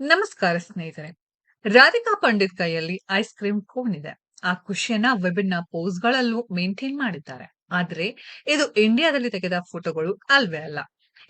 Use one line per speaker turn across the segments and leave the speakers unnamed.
ನಮಸ್ಕಾರ ಸ್ನೇಹಿತರೆ. ರಾಧಿಕಾ ಪಂಡಿತ್ ಕೈಯಲ್ಲಿ ಐಸ್ ಕ್ರೀಮ್ ಕೋನ್ ಇದೆ. ಆ ಖುಷಿಯನ್ನ ವಿಭಿನ್ನ ಪೋಸ್ಗಳಲ್ಲೂ ಮೇಂಟೈನ್ ಮಾಡಿದ್ದಾರೆ. ಆದ್ರೆ ಇದು ಇಂಡಿಯಾದಲ್ಲಿ ತೆಗೆದ ಫೋಟೋಗಳು ಅಲ್ವೇ ಅಲ್ಲ.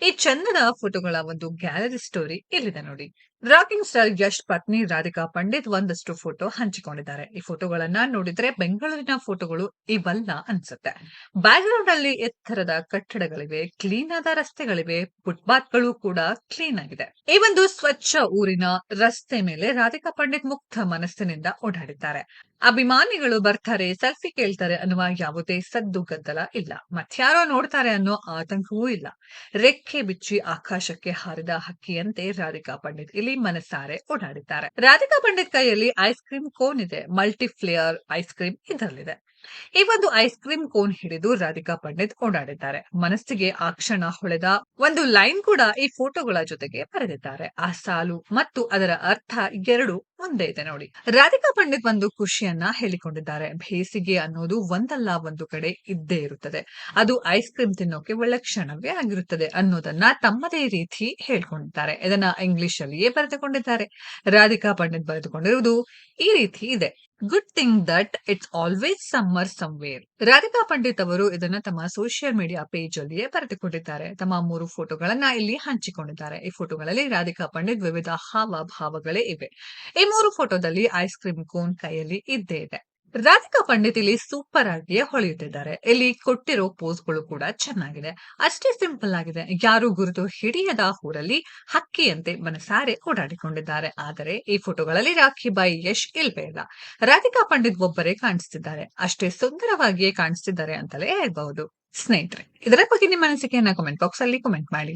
ಈ ಚಂದದ ಫೋಟೋಗಳ ಒಂದು ಗ್ಯಾಲರಿ ಸ್ಟೋರಿ ಇಲ್ಲಿದೆ ನೋಡಿ. ರಾಕಿಂಗ್ ಸ್ಟಾರ್ ಯಶ್ ಪತ್ನಿ ರಾಧಿಕಾ ಪಂಡಿತ್ ಒಂದಷ್ಟು ಫೋಟೋ ಹಂಚಿಕೊಂಡಿದ್ದಾರೆ. ಈ ಫೋಟೋಗಳನ್ನ ನೋಡಿದ್ರೆ ಬೆಂಗಳೂರಿನ ಫೋಟೋಗಳು ಇವಲ್ಲ ಅನ್ಸುತ್ತೆ. ಬ್ಯಾಕ್ ಗ್ರೌಂಡ್ ಅಲ್ಲಿ ಎತ್ತರದ ಕಟ್ಟಡಗಳಿವೆ ಕ್ಲೀನ್ ಆದ ರಸ್ತೆಗಳಿವೆ ಫುಟ್ಪಾತ್ಗಳು ಕೂಡ ಕ್ಲೀನ್ ಆಗಿದೆ. ಈ ಒಂದು ಸ್ವಚ್ಛ ಊರಿನ ರಸ್ತೆ ಮೇಲೆ ರಾಧಿಕಾ ಪಂಡಿತ್ ಮುಕ್ತ ಮನಸ್ಸಿನಿಂದ ಓಡಾಡಿದ್ದಾರೆ. ಅಭಿಮಾನಿಗಳು ಬರ್ತಾರೆ ಸೆಲ್ಫಿ ಕೇಳ್ತಾರೆ ಅನ್ನುವ ಯಾವುದೇ ಸದ್ದು ಗದ್ದಲ ಇಲ್ಲ. ಮತ್ಯಾರೋ ನೋಡ್ತಾರೆ ಅನ್ನೋ ಆತಂಕವೂ ಇಲ್ಲ. ರೆಕ್ಕೆ ಬಿಚ್ಚಿ ಆಕಾಶಕ್ಕೆ ಹಾರಿದ ಹಕ್ಕಿಯಂತೆ ರಾಧಿಕಾ ಪಂಡಿತ್ ಮನಸಾರೆ ಓಡಾಡಿದ್ದಾರೆ. ರಾಧಿಕಾ ಪಂಡಿತ್ ಕೈಯಲ್ಲಿ ಐಸ್ ಕ್ರೀಮ್ ಕೋನ್ ಇದೆ. ಮಲ್ಟಿ ಫ್ಲೇಯರ್ ಐಸ್ ಕ್ರೀಮ್ ಇದರಲ್ಲಿದೆ. ಈ ಒಂದು ಐಸ್ ಕ್ರೀಮ್ ಕೋನ್ ಹಿಡಿದು ರಾಧಿಕಾ ಪಂಡಿತ್ ಓಡಾಡಿದ್ದಾರೆ. ಮನಸ್ಸಿಗೆ ಆ ಕ್ಷಣ ಹೊಳೆದ ಒಂದು ಲೈನ್ ಕೂಡ ಈ ಫೋಟೋಗಳ ಜೊತೆಗೆ ಬರೆದಿದ್ದಾರೆ. ಆ ಸಾಲು ಮತ್ತು ಅದರ ಅರ್ಥ ಎರಡು ಒಂದೇ ಇದೆ ನೋಡಿ. ರಾಧಿಕಾ ಪಂಡಿತ್ ಒಂದು ಖುಷಿಯನ್ನ ಹೇಳಿಕೊಂಡಿದ್ದಾರೆ. ಬೇಸಿಗೆ ಅನ್ನೋದು ಒಂದಲ್ಲ, ಒಂದು ಕಡೆ ಇದ್ದೇ ಇರುತ್ತದೆ. ಅದು ಐಸ್ ಕ್ರೀಮ್ ತಿನ್ನೋಕೆ ಒಳ್ಳೆ ಕ್ಷಣವೇ ಆಗಿರುತ್ತದೆ ಅನ್ನೋದನ್ನ ತಮ್ಮದೇ ರೀತಿ ಹೇಳ್ಕೊಂಡಿದ್ದಾರೆ. ಇದನ್ನ ಇಂಗ್ಲಿಷ್ ಅಲ್ಲಿಯೇ ಬರೆದುಕೊಂಡಿದ್ದಾರೆ. ರಾಧಿಕಾ ಪಂಡಿತ್ ಬರೆದುಕೊಂಡಿರುವುದು ಈ ರೀತಿ ಇದೆ. Good thing that it's always summer somewhere Radhika Pandit ಅವರು ಇದನ್ನ ತಮ್ಮ ಸೋಷಿಯಲ್ ಮೀಡಿಯಾ ಪೇಜ್ ಅಲ್ಲಿಯೇ ಬರೆದುಕೊಂಡಿದ್ದಾರೆ. ತಮ್ಮ ಮೂರು ಫೋಟೋಗಳನ್ನ ಇಲ್ಲಿ ಹಂಚಿಕೊಂಡಿದ್ದಾರೆ. ಈ ಫೋಟೋಗಳಲ್ಲಿ ರಾಧಿಕಾ ಪಂಡಿತ್ ವಿವಿಧ ಹಾವ ಭಾವಗಳೇ ಇವೆ. ಈ ಮೂರು ಫೋಟೋದಲ್ಲಿ ಐಸ್ ಕ್ರೀಮ್ ಕೋನ್ ಕೈಯಲ್ಲಿ ಇದ್ದೇ ಇದೆ. ರಾಧಿಕಾ ಪಂಡಿತ್ ಇಲ್ಲಿ ಸೂಪರ್ ಆಗಿಯೇ ಹೊಳೆಯುತ್ತಿದ್ದಾರೆ. ಇಲ್ಲಿ ಕೊಟ್ಟಿರೋ ಪೋಸ್ಗಳು ಕೂಡ ಚೆನ್ನಾಗಿದೆ. ಅಷ್ಟೇ ಸಿಂಪಲ್ ಆಗಿದೆ. ಯಾರು ಗುರುತು ಹಿಡಿಯದ ಊರಲ್ಲಿ ಹಕ್ಕಿಯಂತೆ ಮನಸಾರೆ ಓಡಾಡಿಕೊಂಡಿದ್ದಾರೆ. ಆದರೆ ಈ ಫೋಟೋಗಳಲ್ಲಿ ರಾಖಿ ಬಾಯಿ ಯಶ್ ಇಲ್ವೇ ಇಲ್ಲ. ರಾಧಿಕಾ ಪಂಡಿತ್ ಒಬ್ಬರೇ ಕಾಣಿಸ್ತಿದ್ದಾರೆ. ಅಷ್ಟೇ ಸುಂದರವಾಗಿಯೇ ಕಾಣಿಸ್ತಿದ್ದಾರೆ ಅಂತಲೇ ಹೇಳ್ಬಹುದು. ಸ್ನೇಹಿತರೆ, ಇದರ ಬಗ್ಗೆ ನಿಮ್ಮ ಅನಿಸಿಕೆಯನ್ನ ಕಮೆಂಟ್ ಬಾಕ್ಸ್ ಅಲ್ಲಿ ಕಮೆಂಟ್ ಮಾಡಿ.